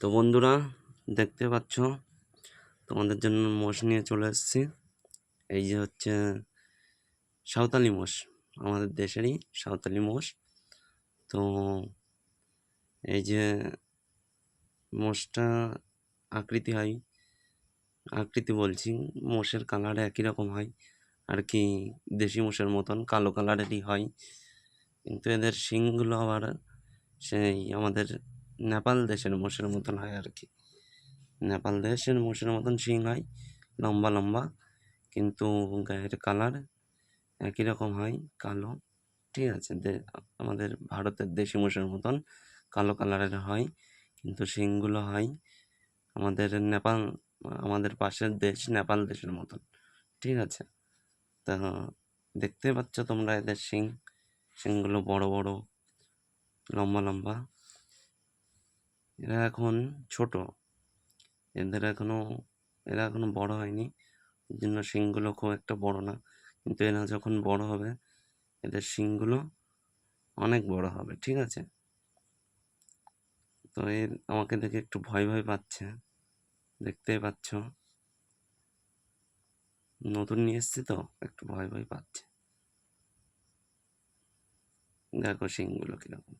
তো বন্ধুরা, দেখতে পাচ্ছ, তোমাদের জন্য মোষ নিয়ে চলে এসেছি। এই যে হচ্ছে সাঁওতালি মোষ, আমাদের দেশেরই সাঁওতালি মোষ। তো এই যে মোষটা আকৃতি হয়, আকৃতি বলছি, মোষের কালার একই রকম হয়, আর কি দেশি মোষের মতন কালো কালারেরই হয়। কিন্তু এদের শিংগুলো আবার সেই আমাদের নেপাল দেশের মোষের মতন হয় আর কি নেপাল দেশের মোষের মতন শিং হয়, লম্বা লম্বা, কিন্তু গায়ের কালার একই রকম হয়, কালো, ঠিক আছে? আমাদের ভারতের দেশি মোষের মতন কালো কালারের হয়, কিন্তু শিংগুলো হয় আমাদের নেপাল, আমাদের পাশের দেশ নেপাল দেশের মতন, ঠিক আছে? তা দেখতে পাচ্ছ তোমরা এদের শিং, শিংগুলো বড় বড়, লম্বা লম্বা এরা এখন ছোট। এদের এখনও, এরা এখনও বড় হয়নি। এই জন্য শিংগুলো খুব একটা বড় না। কিন্তু এরা যখন বড় হবে, এদের শিংগুলো অনেক বড় হবে, ঠিক আছে? তো এ, আমাকে দেখে একটু ভয় ভয় পাচ্ছে। দেখতেই পাচ্ছ? নতুন নিয়ে এসছি তো, একটু ভয় ভয় পাচ্ছে। দেখো শিংগুলো কীরকম।